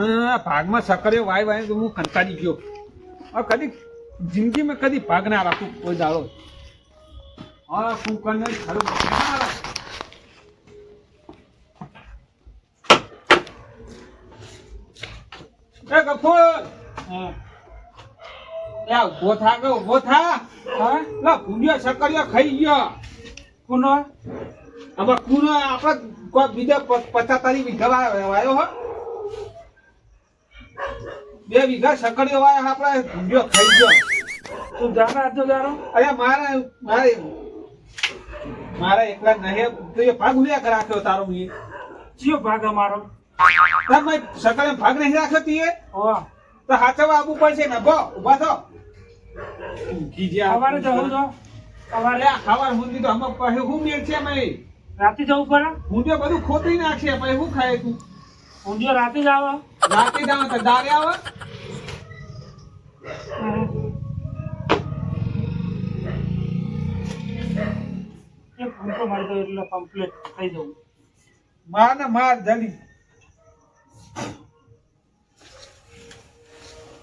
હા, ભાગમાં સકર્યો Y Y તો હું કંટાળી ગયો. હવે કદી જિંદગીમાં કદી ભાગ ના રાખું કોઈ દાડો. હા કુકરને ખરું. ના રાખું. એ ગફુર હા ઊભો થા કે ઊભો થા? હા? લા, ભૂંડિયો સકરિયો ખાઈ ગયો. કોનો? હવે કુનો, આપણે કોઈ બીજા પચાસ તારીખ વિધવા આવ્યો વાયો હો. બે વીઘા સકડીઓ વાય આપણે ભૂંડ્યો ખાઈ ગયો. તું જાના હતો જારો અરે મારે મારે મારે એકલા નહીં તો એ ભાગ ઉલ્યા રાખ્યો તારો મેં ચિયો ભાગ અમારો? તમે સકડે ભાગ નહીં રાખ્યો તીએ ઓ તો હાથે આવવું પડશે ને બો ઊભા થો. કીજે અમારે જવું તો. અમારે ખાવા હુંદી તો અમે પછી હું મેળ છે અમે રાતે જવું પડે? હુંદીઓ બધું ખોતરી નાખશે પછી હું ખાય તું? ઊંધિયો રાતે જ આવે. રાતે જ તો દારે આવે. એક એટલે કમ્પ્લીટ થઈ જવું. માર ને માર જલ્દી.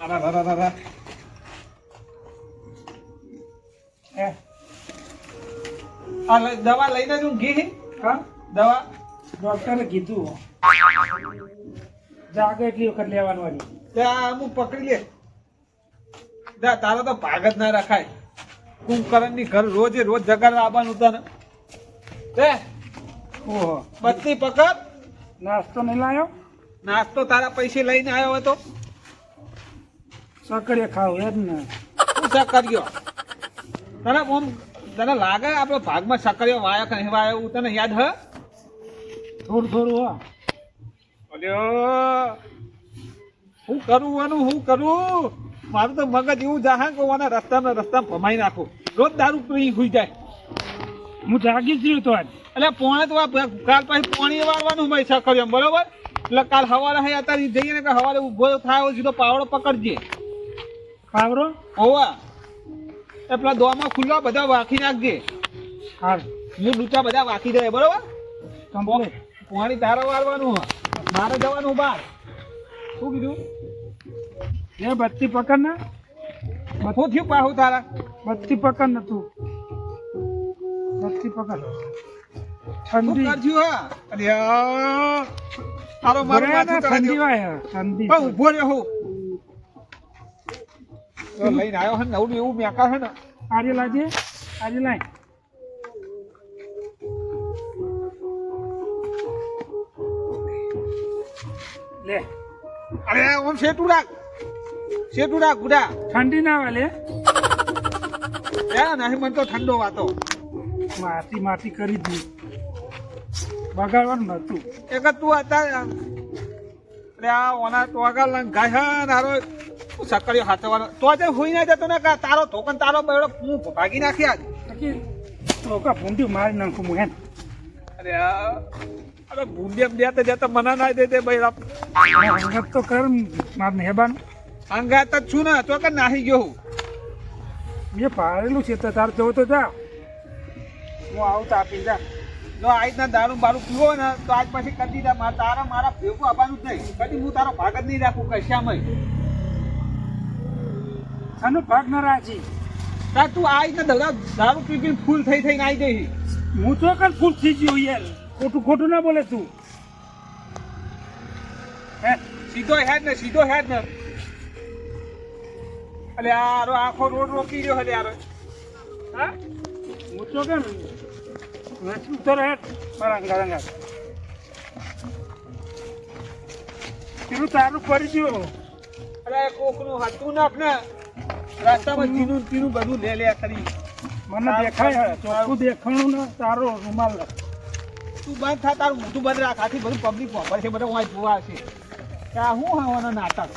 અરે રા રા રા આ દવા લઈને જ હું? ઘી હા દવા. ડોક્ટરે કીધું જાગે એટલી વખત લેવાનું ત્યાં અમુક પકડી લે. દા તારો તો ભાગ જ ના રખાય. કુંભકરણની ઘર રોજે રોજ જગાડવા આવવાનું તને. તે ઓહો. બત્તી પકડ. નાસ્તો નહીં લાયો? નાસ્તો તારા પૈસે લઈને આવ્યો હતો. સકડીએ ખાવ એ જ ને. શું સકરિયો તને ઓમ તને લાગે આપણો ભાગમાં સકડીઓ વાયો કે નહીં વાયો તને યાદ હ? થોડું થોડું હો. અલ્યો. હું કરું આનું હું કરું? મારું તો મગજ એવું જાહે કે ઓના રસ્તામાં રસ્તામાં ભમાઈ નાખું. રોજ દારૂ પી હુઈ જાય. હું જાગી જ રહ્યો તો આજ. એટલે પોણે તો આ કાલ પછી પોણી વાળવાનું હોય એમ બરોબર? એટલે કાલ સવારે હે અત્યારે જઈએ ને કે સવારે ઊભો થાય સીધો પાવડો પકડજે. પાવડો? હોવા. એ પેલા દોમાં ખુલ્લા બધા વાખી નાખજે. હાર હું ડૂચા બધા વાખી જાય બરોબર? કમ્પ્લીટ. પાણી તારે વાળવાનું હે. મારે જવાનું બહાર શું કીધું? એ બત્તી પકડ ને. બધું થયું પાહુ તારા? બત્તી પકડ ને તું. બત્તી પકડ. ઠંડી. હા? તારો મારું માથું ઠંડી. વાય હે, ઠંડી. ઊભો રહ્યો હું લઈને આવ્યો હે નવડું એવું મેકા છે ને. આજે લાજે? આજે લાય. લે. અરે ઓમ શેઠું રાખ. ગુડા. ઠંડી ના વાલે. લે નહીં મને તો ઠંડો વાતો. માટી માટી કરી દી. બગાડવાનું નતું. એક તું અત્યારે અરે આ ઓના તો આગળ લંગ ગાય હે ને હારો સકડીઓ હાથવાનો તો આજે હોઈ ના જતો ને કા તારો ટોકન તારો બેડો હું ભાગી નાખી આજ? ટોકા ભૂંડી મારી નાખું હું હેન. અરે આ અરે ભૂંડિયા દેતા દેતા મના ના દે દે ભાઈ હંગત તો કર માર મહેબાન. અંગાત જ છું ને તો કે નાહી ગયો હું. મેં પાડેલું છે તો તાર જવું તો જા. હું આવું તાપી જા. જો આ રીતના દારૂ બારૂ પીવો ને તો આજ પછી કરી દીધા. મારા તારા મારા ભેગું આવવાનું જ નહીં. કદી હું તારો ભાગ જ નહીં રાખું કશામાં સાનો ભાગ ન રાખી તાર તું આ રીતના દારૂ દારૂ પી ફૂલ થઈ થઈને આવી જઈ હું તો કર ફૂલ થઈ ગયો યાર. ખોટું ખોટું ના બોલે તું. હે સીધો હેડ ને સીધો હેડ ને. અલે આરો આખો રોડ રોકી રહ્યો હલે આરો. હા? તો કેમ? વેચું ઉતર હે મારા અંગાર પેલું તારું કરી દો અરે કોકનું હતું નાખ ને. રસ્તામાં તીનું તીનું પીનું બધું લે લે કરી. મને દેખાય હે ચોખ્ખું દેખાણું ને તારો રૂમાલ લે. તું બંધ થા તારું મોઢું બંધ રાખ. આથી બધું પબ્લિક વાપર છે બધા વાંચ જોવા છે. આ શું હવાનો નાટક?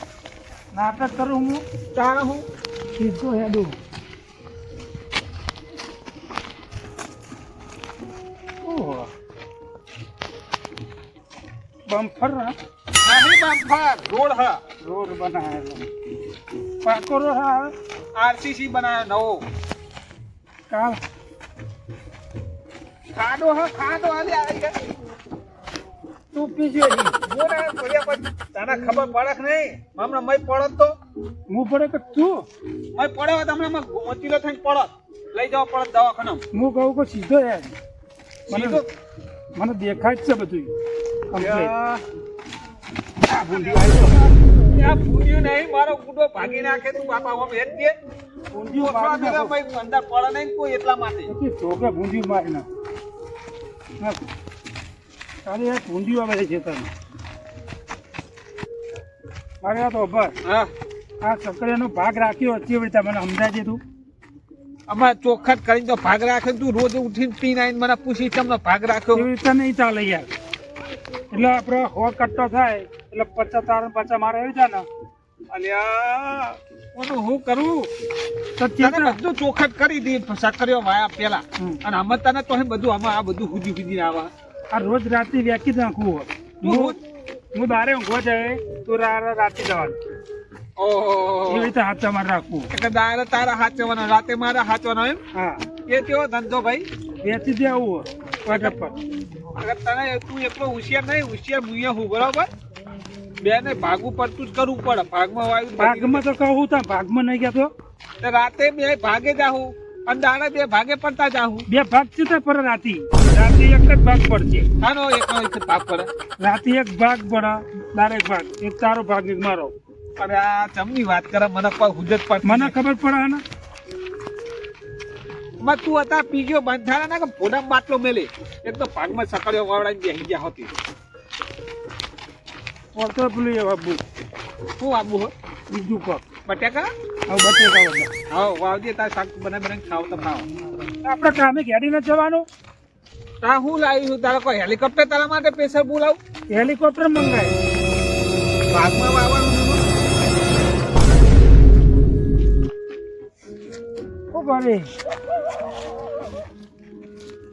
નાટક કરું હું? તારા હું? સીધો હેડું બમ્ફર હા? નહીં બમ્ફર. રોડ હ. રોડ બનાવેલો. પાકો રોડ હા? આરસીસી બનાવ્યો નવો. કાલ ખાડો હા ખાડો આલે આવી તું પીજે ઈ. પડ્યા પછી તને ખબર પડક નહીં? હમણાં મય પડત તો. હું પડે કે તું? મય પડે તો હમણાં મોતીલો થઈને પડત. લઈ જાવ પડત દવાખાના હું કહું કે સીધો યાર મને? મને દેખાય જ છે બધું ભૂંડ્યું નહીં મારો ગુડો ભાગી નાખે તું બાપા આમ હેત કે. ભૂંડિયું મારી અંદર પડે નહીં કોઈ એટલા માટે. ભૂંડિયું મારી નાખ. તારે યાર ઊંધિયું આવે છે ખેતરમાં. મારે આ તો બસ હા. આ સકરિયાનો ભાગ રાખ્યો હતી રીતે મને સમજાય તું અમારે ચોખટ કરીને તો ભાગ રાખે તું રોજ ઉઠીને પીને આવીને મને પૂછી તમને ભાગ રાખ્યો. એવી રીતે નહીં ચાલે યાર. એટલે આપણે હો કટ્ટો થાય. એટલે પચાસ તાર પચાસ મારે આવી જાય ને અલ્યા હું હું કરું? તો તને બધું ચોખટ કરી દી સકરીઓ વાયા પેલા. અને આમાં તને તો બધું આમાં આ બધું હુજી હુજી આવે. આ રોજ રાતે જ નાખવું હું. હું બારે ઊંઘવા જાય તો રા- રાતે જવાનું. એવી રીતે હાથ તમારે રાખવું એટલે દારે તારા હાચવાનો રાતે મારા હાચવાનો એમ? હા. એ કેવો ધંધો ભાઈ? વેચી દેવું હોય પર. તને તું એટલો હોશિયાર નહીં હોશિયાર મુએ હું બરોબર? બેને ઉપર પડતું જ કરવું પડે. ભાગમાં વાયુ ભાગમાં તો કહું તા ભાગમાં નહીં ગયા તો? તો રાતે બે ભાગે જાહું અને દાડે બે ભાગે પડતા જાહું બે ભાગ છે તો પર રાતે. રાતે એક જ ભાગ પડશે. આનો એકનો એક ભાગ પડે. રાતે એક ભાગ પડે દાડે એક ભાગ. એક તારો ભાગ એક મારો. અરે આ ચમની વાત કરે મને કોઈ હુજત પડે મને ખબર પડે ને માં તું હતા પીજો ગયો બંધ થાય ને કે ફોડામાં બાટલો મેલે. એક તો ભાગમાં સકડીઓ વાવડાઈને બેહી ગયા હતી. પડતો પેલું એ બાબુ શું આબુ હો બીજું પગ બટાકા હા બટાકા બધા હા વાવજે તાર શાક બનાવી બનાવીને ખાવ તો ખાવ આપણે કામે ગાડીને જવાનું તા હું લાવી છું તારા કોઈ હેલિકોપ્ટર તારા માટે પ્રેશર બોલાવું હેલિકોપ્ટર મંગાય ભાગમાં વાવવાનું કરે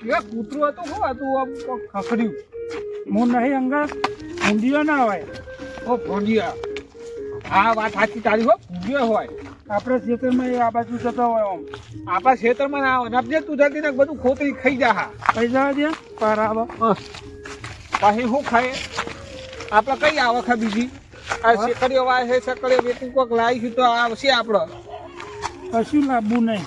એ કૂતરું હતું શું હતું ખખડ્યું હું નહીં અંગા ઊંધિયો ના હોય. ઓ ભોંડિયા. આ વાત સાચી તારી હો ભૂંડિયો હોય. આપણે ખેતરમાં એ આ બાજુ જતો હોય આમ આપણા ખેતરમાં ના આવે નબજે તું જતી ને બધું ખોતરી ખાઈ જા હા. ખાઈ જવા દે બરાબર પછી શું ખાય? આપણે કઈ આવક હા બીજી? આ શેકડીઓ વાય છે શેકડીઓ વેચી કોક લાવીશું તો આવશે આપણો. કશું લાવવું નહીં.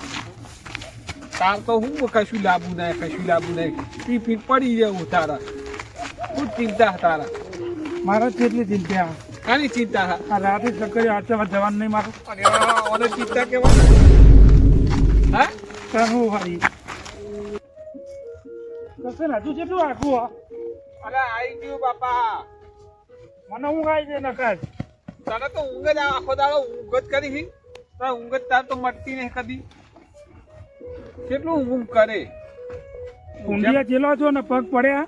તાર તો હું કશું લાવવું નહીં કશું લાવવું નહીં. ટિફિન પડી જવું તારા. ખૂબ ચિંતા તારા. મારે કેટલી ચિંતા આની ચિંતા હા આ રાતે ચક્કર આચવા જવાનું નહીં મારું. અને ચિંતા કેવા હા? કરવું વાળી કશે હજુ કેટલું આખું આ અરે આઈ ગયું બાપા. મને ઊંઘ આવી છે નકાજ તને તો ઊંઘ જ આખો દાડો ઊંઘ જ કરી તારે ઊંઘ જ તાર તો મટતી નહીં કદી. કેટલું ઊંઘ કરે? ઊંઘિયા ચેલો છો ને પગ પડ્યા?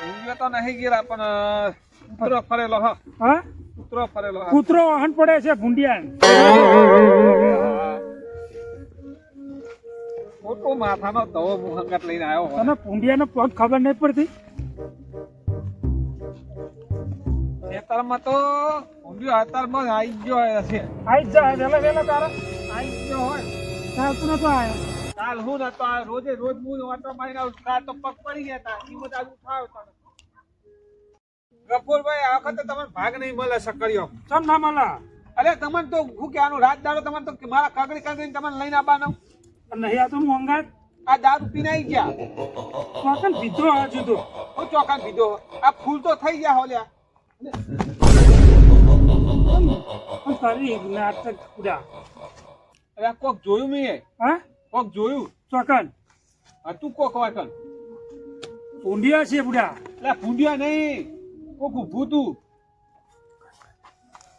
ઊંઘ તો નહીં ગયેલા પણ કૂતરો ફરેલો હ. હા? કૂતરો ફરેલો કૂતરો વાહન પડે છે ભૂંડિયા મોટો માથાનો દવો મુહંગત લઈને આવ્યો. તને ભૂંડિયાનો પગ ખબર નહીં પડતી? ખેતરમાં તો ઊંધિયો અત્યારમાં આવી ગયો હશે આઈ જ જાય વેલા વેલા તારા. આવી ગયો હોય. ચાલતું નતો આવ્યો કાલ હું નતો આ રોજે રોજ હું ઓટો મારીને આવું કાલ તો પગ પડી ગયા હતા બધા આજુ થાવ તને ગફુરભાઈ આ વખતે તમને ભાગ નહીં મળે સકડીઓ ચમ ના મલા અરે તમને તો હું કે આનું રાત દાડો તમને તો મારા કાગડી કાગડી તમને લઈને આવવાનો. નહીં આ તો હું અંગાત? આ દારૂ પીને આવી ગયા. ચોકન પીધો આ જુદો. હું ચોખા પીધો. આ ફૂલ તો થઈ ગયા હોલ્યા. તારી નાટક પૂરા અરે કોક જોયું મેં? હા? કોક જોયું? ચોકન. હતું કોક વાકન ઊંડિયા છે બુડા. એટલે ભૂંડિયા નહીં કોક ઊભું તું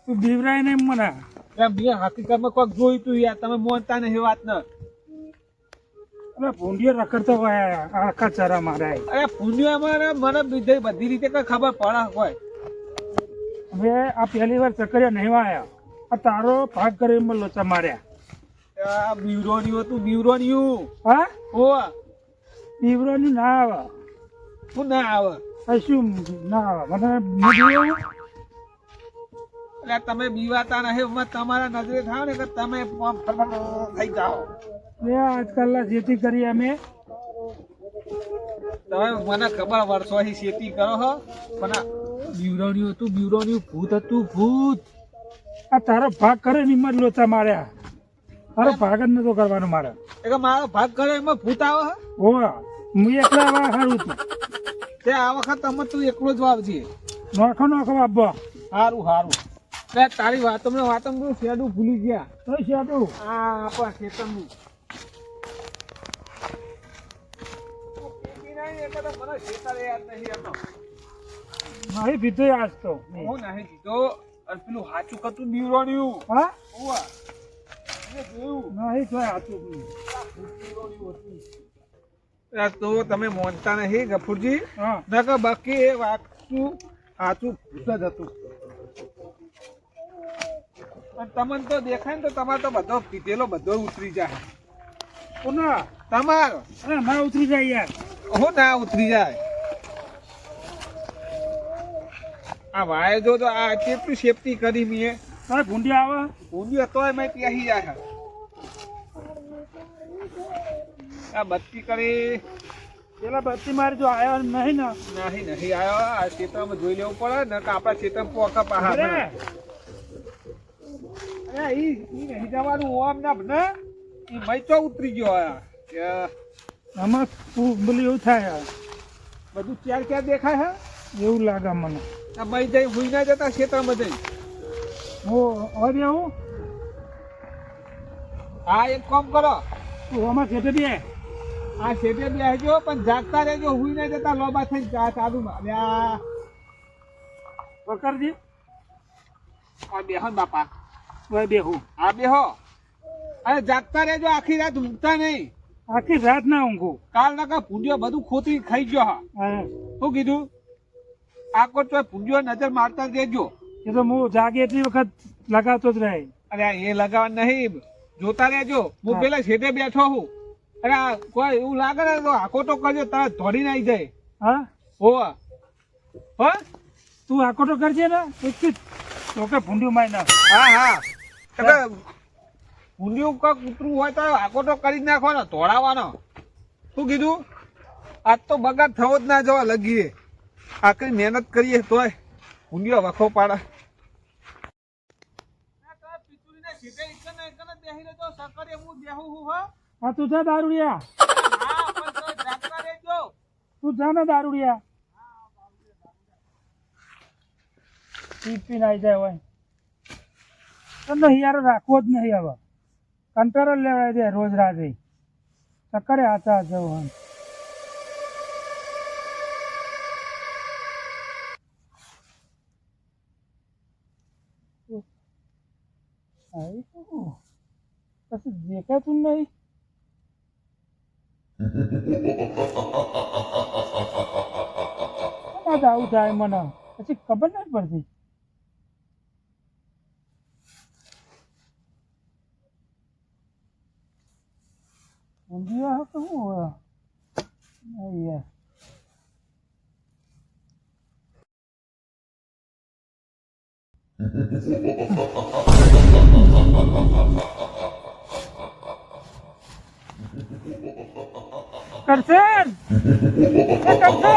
તું બીવરાય નહીં મને. એમ બે હકીકતમાં કોક જોયું તું યાર તમે મોનતા નહીં વાત ન અરે ભૂંડિયા રખડતો હોય આખા ચારા મારા. અરે ફૂંડિયામાં મને બીજે બધી રીતે કઈ ખબર પડે હોય. હવે આ પહેલી વાર ચકરિયા નહીં વાયા. આ તારો ભાગ કરી મેં લોચા માર્યા. આ બીવરોનિયું હતું બીવરોનિયું હા. ઓ બીવરાની ના આવે. શું ના આવે. શું ના આવે. મને એટલે તમે બીવાતા નહીં એમાં તમારા નજરે થાવ ને તમે થઈ જાઓ. મેં આજકાલના જેથી કરી અમે. તમે મને ખબર વર્ષોથી ખેતી કરો છો પણ આ બીવરાણ્યું હતું બીવરાણ્યું ભૂત હતું ભૂત. આ તારો ભાગ કરે ને એમાં જ લોચા માર્યા તારો ભાગ જ નતો કરવાનો મારે. એટલે મારો ભાગ કરે એમાં ભૂત આવે હે? હોવા હું એકલા આવા સારું છું. તે આ વખત તમે તું એકલો જ વાવજે. નોખો નોખો બાબો સારું સારું તે તારી વાત મેં વાત મેં શેડું ભૂલી ગયા. તો શેઠું આ આપણા ખેતરનું. મને નહીં પીધો આજ તો. હું નહીં પીધો પેલું હાચું કતું બીવરાણ્યું હા? નહીં તો હાચું તો તમે મોનતા નહીં ગફુરજી. હા. નકર બાકી એ વાતું સાચું જ હતું. તમને તો દેખાય ને તો તમારે તો બધો પીધેલો બધો ઉતરી જાય. કોના? તમારો. અરે ના ઉતરી જાય યાર. હો ના ઉતરી જાય. આ વાય જો તો આ કેટલી સેફટી કરી મેં તારે ભૂંડી આવે? ભૂંડી તોય મેં પ્યાહી જાય આ બત્તી કરી. પેલા બત્તી મારી જો આવ્યો નહીં ને. નહીં નહીં આવ્યો આ ક્ષેત્રમાં જોઈ લેવું પડે ને કે આપણા ક્ષેત્રમાં પોકા પહાડ અરે, ઈ ઈ નહીં જવાનું ઓમ ના ને ઈ મય તો ઉતરી ગયો આ. આમાં શું બોલી એવું થાય બધું ક્યાં ક્યાં દેખાય હે? એવું લાગે મને. આ મય જઈ હુઈ ના જતા ક્ષેત્રમાં જઈ. હું હવે આવું હા? એક કામ કરો. તું આમાં ખેતે બે. આ શેઠે બેસજો પણ જાગતા રહેજો હુઈ ના જતા લોબા ચા ચાલુ આ પકડજે. આ બેહો ને બાપા. હવે બેહુ આ બેહો અરે જાગતા રહેજો આખી રાત ઊંઘતા નહીં. આખી રાત ના ઊંઘું. કાલ ના પૂજ્યો બધું ખોતી ખાઈ ગયો હા. હા. શું કીધું? આખો તો ભૂંડિયો નજર મારતા રહેજો. એ તો હું જાગે એટલી વખત લગાવતો જ રહે. અરે એ લગાવવા નહીં. જોતા રહેજો. હું. પેલા છેટે બેઠો હું. અરે કોઈ એવું લાગે ને તો આખો તો કરજો તરત ધોડીને નાઈ જાય. હા? હો હા? તું આકોટો કરજે ને એક તો કે ભૂંડ્યું મારી નાખ. હા હા. એટલે ભૂંડિયું કાંક ઉતરવું હોય તો આખો તો કરી જ નાખવાનો ધોળાવાનો શું કીધું? આજ તો બગાડ થવો જ ના જવા લગીએ. આખરી મહેનત કરીએ તોય. ભૂંડિયો વખો પાડે. હા તું જા દારૂડિયા. તું જા ને દારૂડિયા. પી પીને આવી જાય હોય. તમને યાર રાખવો જ નહીં હવે. કંટાળો જ લેવાય દે રોજ રાતે. ચક્કરે આતા જવું શું? કશું દેખાતું નહીં આજ આવું થાય મને પછી ખબર નથી પડતી ઊંધિયા તો શું હોય? યાર Ha ha ha ha ha ha Karshan Ha, ha, ha, ha.